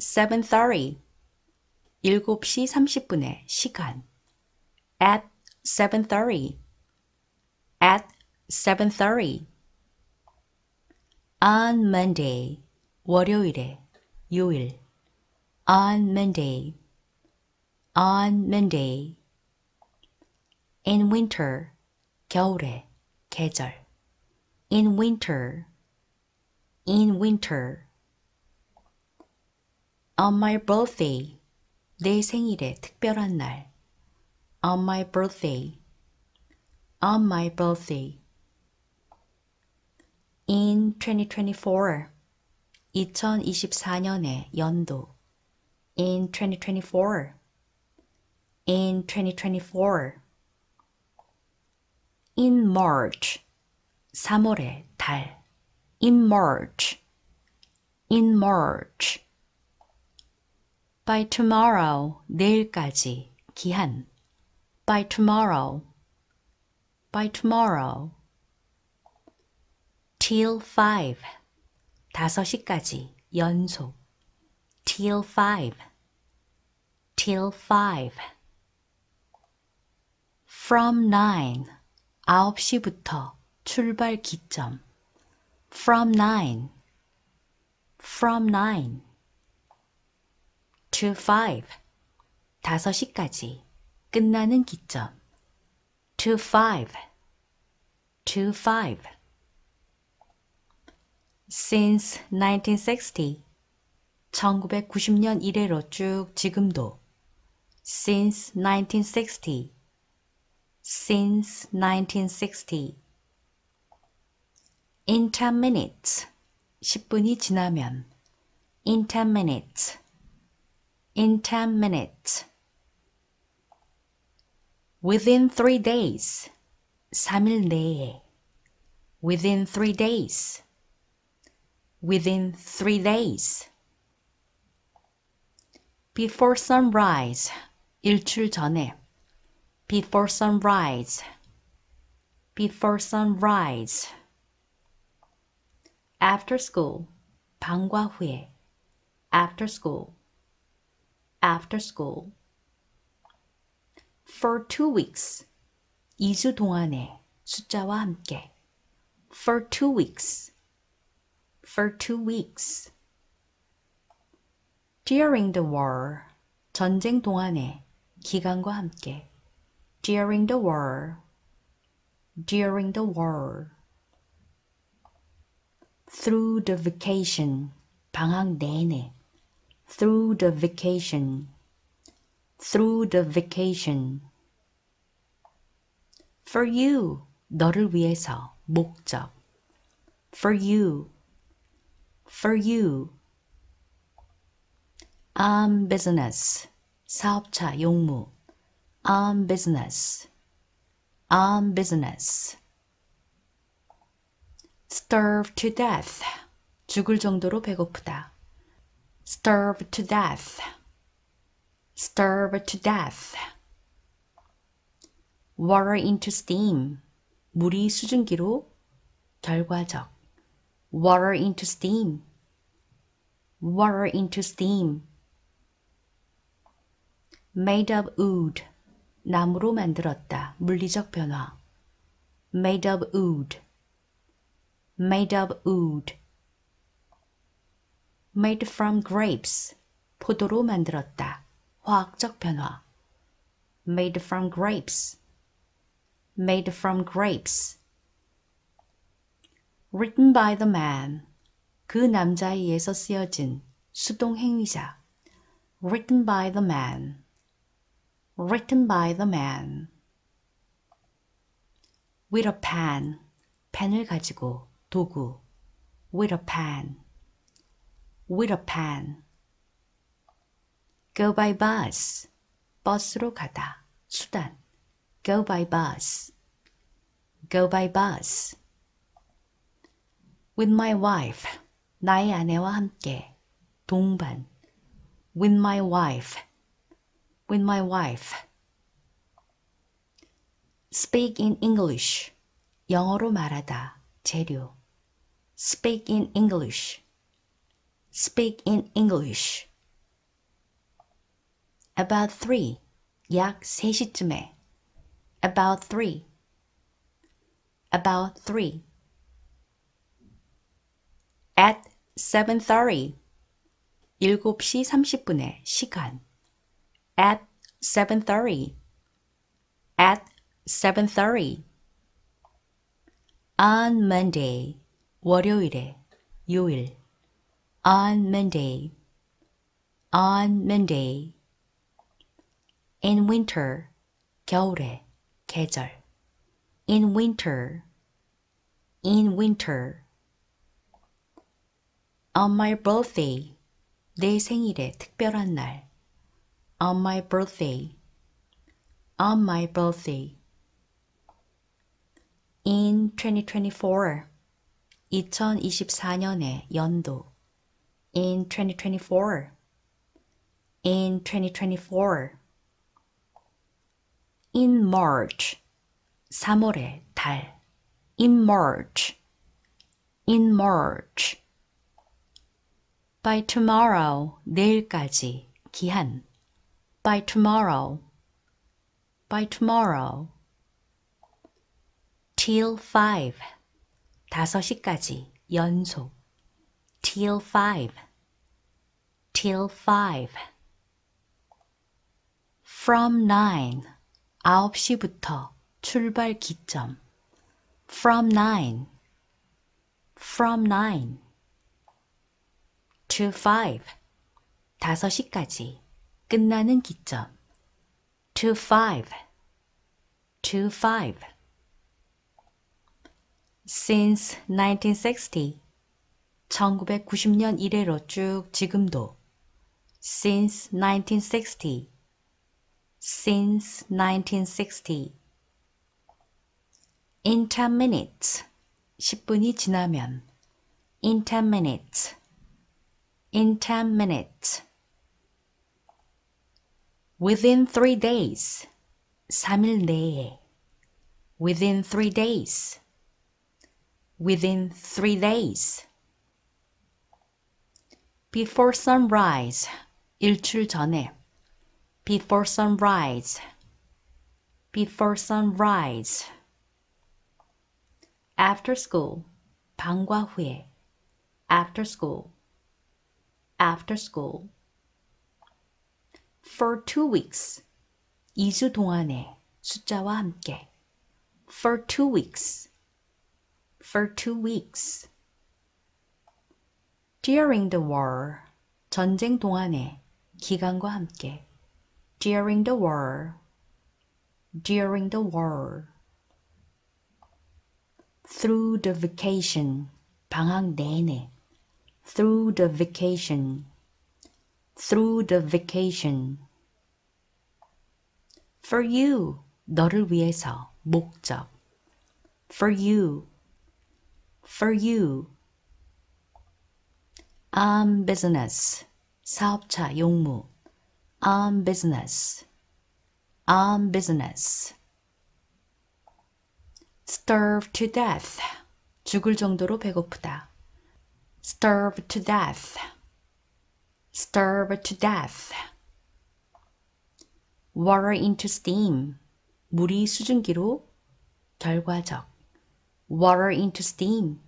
7.30 7시 30분에 시간 at 7.30 at 7.30 on Monday 월요일에 요일 on Monday on Monday in winter 겨울에 계절 in winter in winter on my birthday 내 생일에 특별한 날 on my birthday on my birthday in 2024 2024년의 연도 in 2024 in 2024 in March 3월의 달 in March in March by tomorrow 내일까지 기한 by tomorrow by tomorrow till 5 5시까지 연속 till 5 till 5 from 9 9시부터 출발 기점 from 9 from 9 to 5 5시까지 끝나는 기점 to 5 to 5 since 1960 1990년 이래로 쭉 지금도 since 1960 since 1960 in 10 minutes 10분이 지나면 in 10 minutes in 10 minutes within 3 days 3일 내에 within 3 days within 3 days before sunrise 일출 전에 before sunrise before sunrise after school 방과 후에 after school after school for two weeks 2주 동안에 숫자와 함께 for two weeks for two weeks during the war 전쟁 동안에 기간과 함께 during the war during the war through the vacation 방학 내내 Through the vacation through the vacation for you 너를 위해서 목적 for you for you on business 사업차 용무 on business on business starve to death 죽을 정도로 배고프다 starve to death starve to death water into steam 물이 수증기로 결과적 water into steam water into steam made of wood 나무로 만들었다 물리적 변화 made of wood made of wood made from grapes 포도로 만들었다 화학적 변화 made from grapes made from grapes written by the man 그 남자에 의해서 쓰여진 수동 행위자 written by the man written by the man with a pen 펜을 가지고 도구 with a pen with a pen go by bus 버스로 가다 수단 go by bus go by bus with my wife 나의 아내와 함께 동반 with my wife with my wife speak in English 영어로 말하다 재료 speak in English speak in English About three. 약 3시쯤에. About three. About three. At 7.30. 7시 30분에 시간. At 7.30. At 7.30. On Monday. 월요일에. 요일. On Monday. On Monday. In winter. 겨울에. 계절. In winter. In winter. On my birthday. 내 생일에 특별한 날. On my birthday. On my birthday. In 2024. 2024년의 연도. In 2024. In 2024. In March. 3월의 달. In March. In March. By tomorrow. 내일까지. 기한. By tomorrow. By tomorrow. Till 5. 5시까지. 연속. Till 5. Till 5. From 9. 9시부터. 출발 기점. From 9. From 9. To 5. 5시까지. 끝나는 기점. To 5. To 5. Since 1960. 1990년 이래로 쭉 지금도. Since 1960. Since 1960. In 10 minutes. 10분이 지나면. In 10 minutes. In 10 minutes. Within 3 days. 3일 내에. Within 3 days. Within 3 days. Before sunrise. 일출 전에. Before sunrise. Before sunrise. After school. 방과 후에. After school. After school. For two weeks. 2주 동안에 숫자와 함께. For two weeks. For two weeks. During the war. 전쟁 동안에 기간과 함께. During the war. During the war. Through the vacation. 방학 내내. Through the vacation. Through the vacation. For you. 너를 위해서. 목적. For you. For you. On business. 사업차 용무. On business. On business. Starve to death. 죽을 정도로 배고프다. Starve to death. Starve to death. Water into steam. 물이 수증기로 결과적. Water into steam.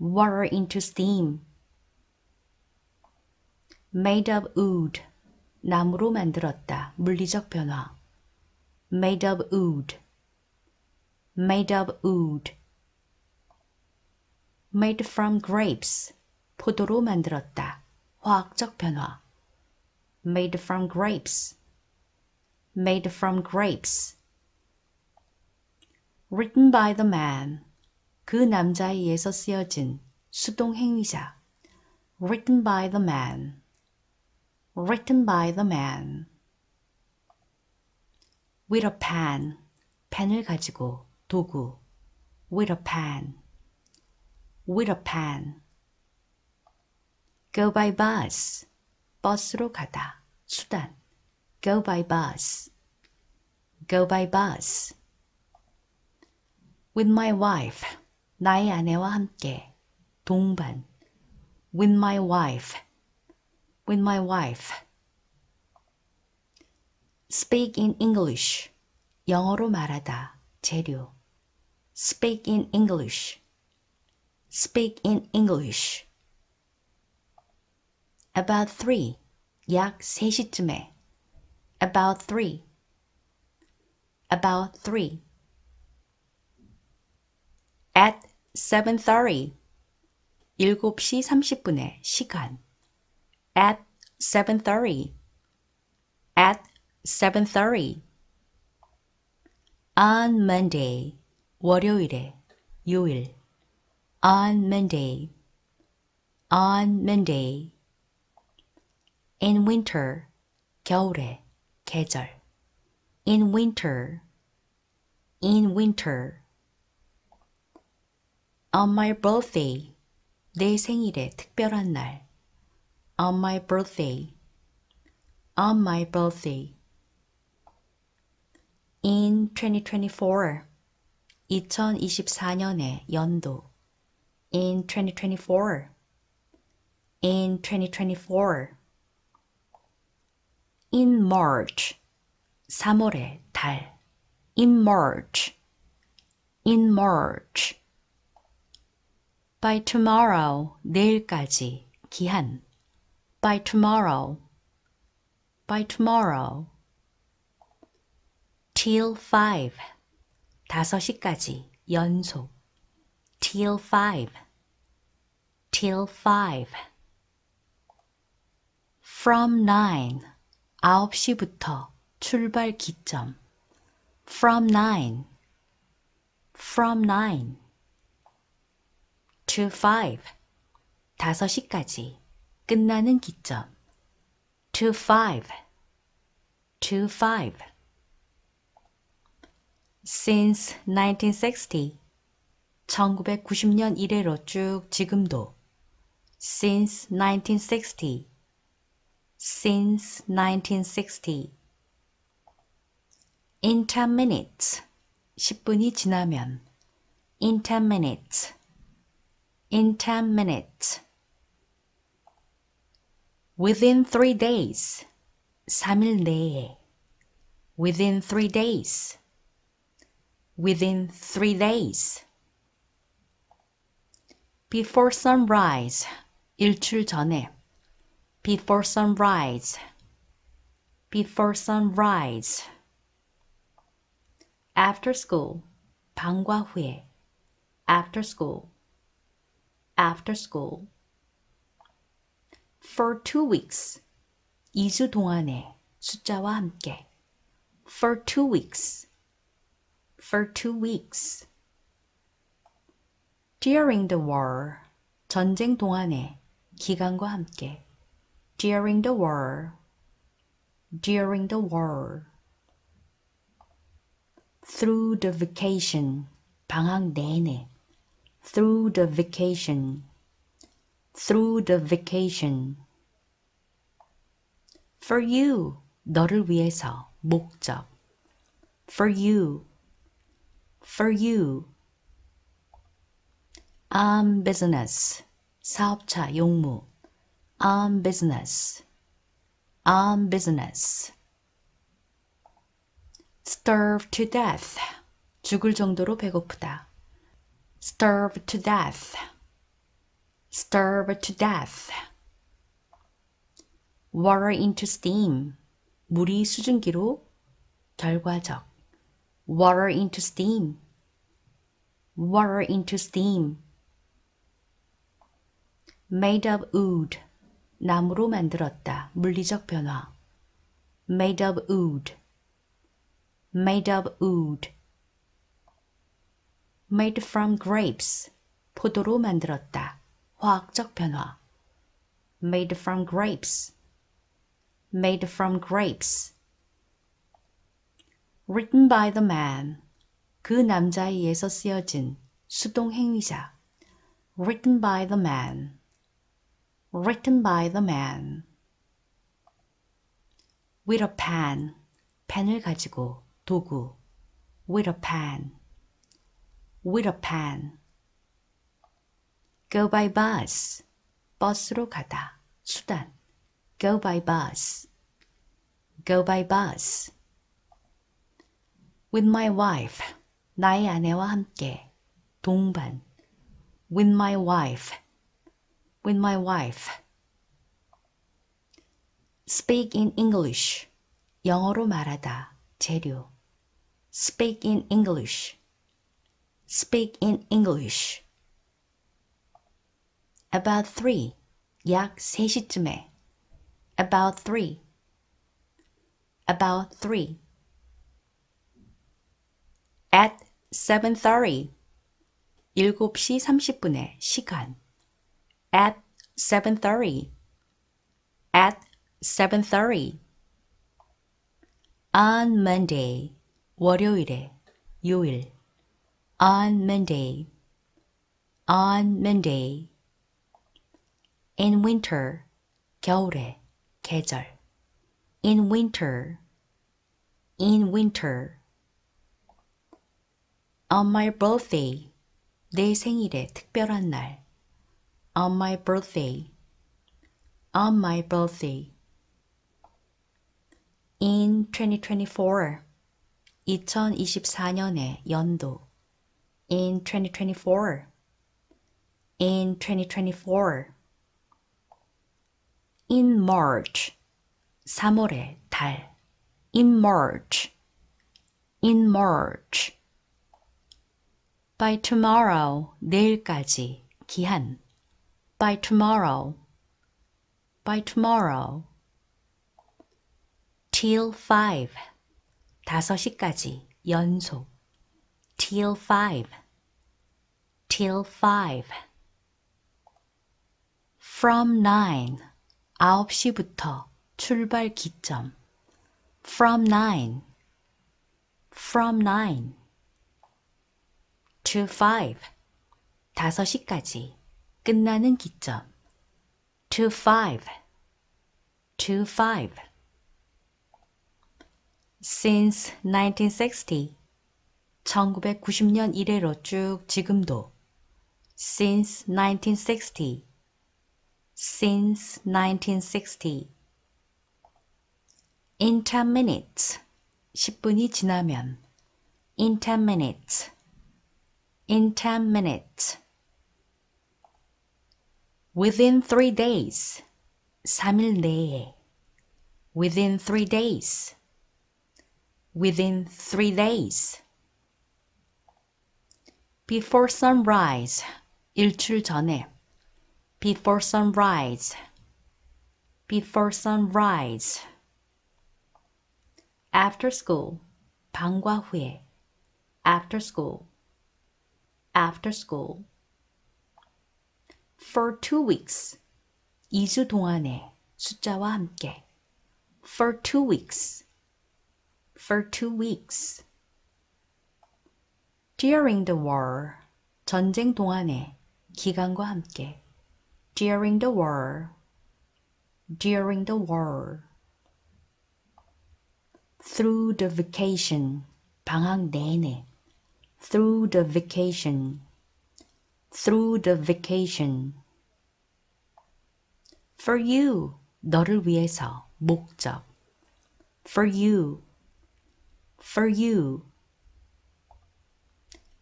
Water into steam. Made of wood. 나무로 만들었다. 물리적 변화. Made of wood. Made of wood. Made from grapes. 포도로 만들었다. 화학적 변화. Made from grapes. Made from grapes. Written by the man. 그 남자에 의해서 쓰여진 수동 행위자. Written by the man. Written by the man. With a pen. 펜을 가지고 도구. With a pen. With a pen. Go by bus. 버스로 가다. 수단. Go by bus. Go by bus. With my wife. 나의 아내와 함께. 동반. With my wife. With my wife. speak in English. 영어로 말하다. 재료. speak in English. speak in English. about 3. 약 3시쯤에. about 3. about 3. at 7.30. 7시 30분에 시간. at 7.30. at 7.30. on Monday. 월요일에. 요일. on Monday. on Monday. in winter. 겨울에. 계절. in winter. in winter. on my birthday. 내 생일에 특별한 날. on my birthday. on my birthday. in 2024. 2024년의 연도. in 2024. in 2024. in March. 3월의 달. in March. in March. by tomorrow. 내일까지. 기한. by tomorrow. by tomorrow. till 5. 5시까지. 연속. till 5. till 5. from 9. 9시부터. 출발 기점. from 9. from 9. to 5. 5시까지. 끝나는 기점. to 5. to 5. since 1960. 1990년 이래로 쭉 지금도. since 1960. since 1960. in 10 minutes. 10분이 지나면. in 10 minutes. in 10 minutes. within 3 days. 3일 내에. within 3 days. within 3 days. before sunrise. 일출 전에. before sunrise. before sunrise. after school. 방과 후에. after school. after school. for two weeks. 2주 동안에 숫자와 함께. for two weeks. for two weeks. during the war. 전쟁 동안에 기간과 함께. during the war. during the war. through the vacation. 방학 내내. through the vacation. Through the vacation. for you. 너를 위해서. 목적. for you. for you. on business. 사업차 용무. on business. on business. starve to death. 죽을 정도로 배고프다. starve to death. Starve to death. water into steam. 물이 수증기로 결과적. water into steam. water into steam. made of wood. 나무로 만들었다. 물리적 변화. made of wood. made of wood. made from grapes. 포도로 만들었다. 화학적 변화. made from grapes. made from grapes. written by the man. 그 남자에 의해서 쓰여진 수동 행위자. written by the man. written by the man. with a pen. 펜을 가지고 도구. with a pen. with a pen. go by bus. 버스로 가다. 수단. go by bus. go by bus. with my wife, 나의 아내와 함께, 동반, with my wife, with my wife. speak in English, 영어로 말하다, 재료. speak in English, speak in English. about three, 약 3시쯤에, about three, about three. at 7.30, 7시 30분에 시간. at 7.30, at 7.30. on Monday, 월요일에, 요일. on Monday, on Monday. in winter, 겨울에, 계절. in winter, in winter. on my birthday, 내 생일에 특별한 날. on my birthday, on my birthday. in 2024, 2024년의 연도. in 2024, in 2024. in March, 3월의 달. in March, in March. by tomorrow, 내일까지, 기한. by tomorrow, by tomorrow. till 5, 5시까지, 연속. till 5, till 5. from 9, 9시부터, 출발 기점. from 9, from 9. to 5, 5시까지, 끝나는 기점. to 5, to 5. since 1960, 1990년 이래로 쭉 지금도. since 1960, since 1960. in 10 minutes, 10분이 지나면. in 10 minutes, in 10 minutes. within 3 days, 3일 내에. within 3 days, within 3 days. before sunrise, 일출 전에. before sunrise, before sunrise. after school, 방과 후에. after school, after school. for two weeks, 2주 동안에 숫자와 함께. for two weeks, for two weeks. during the war, 전쟁 동안에 기간과 함께. during the war, during the war. through the vacation, 방학 내내. through the vacation, through the vacation. for you, 너를 위해서, 목적. for you, for you.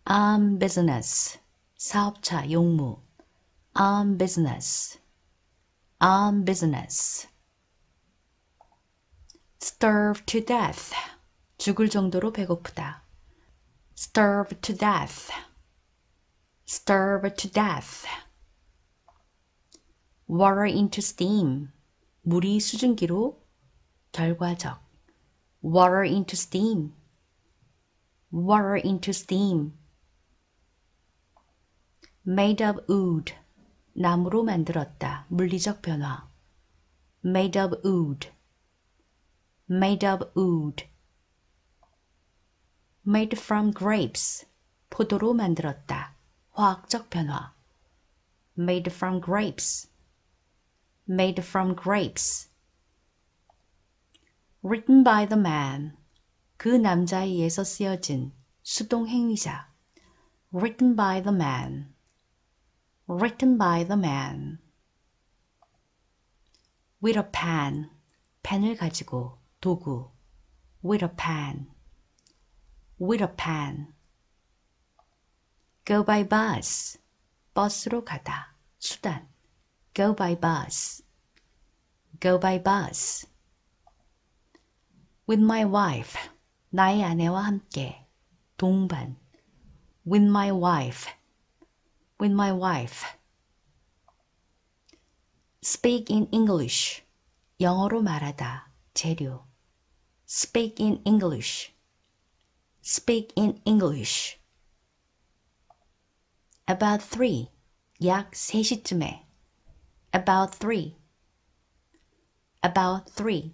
on business, 사업차 용무. On business, on business. starve to death, 죽을 정도로 배고프다. starve to death, starve to death. water into steam, 물이 수증기로 결과적. water into steam, water into steam. made of wood, 나무로 만들었다. 물리적 변화. made of wood, made of wood. made from grapes, 포도로 만들었다. 화학적 변화. made from grapes, made from grapes. written by the man, 그 남자에 의해서 쓰여진 수동 행위자. written by the man, written by the man. with a pen, 펜을 가지고 도구. with a pen, with a pen. go by bus. 버스로 가다. 수단. go by bus. go by bus. with my wife. 나의 아내와 함께. 동반. with my wife. with my wife. speak in English. 영어로 말하다. 재료. speak in English. speak in English. about 3. 약 3시쯤에. about 3. about 3.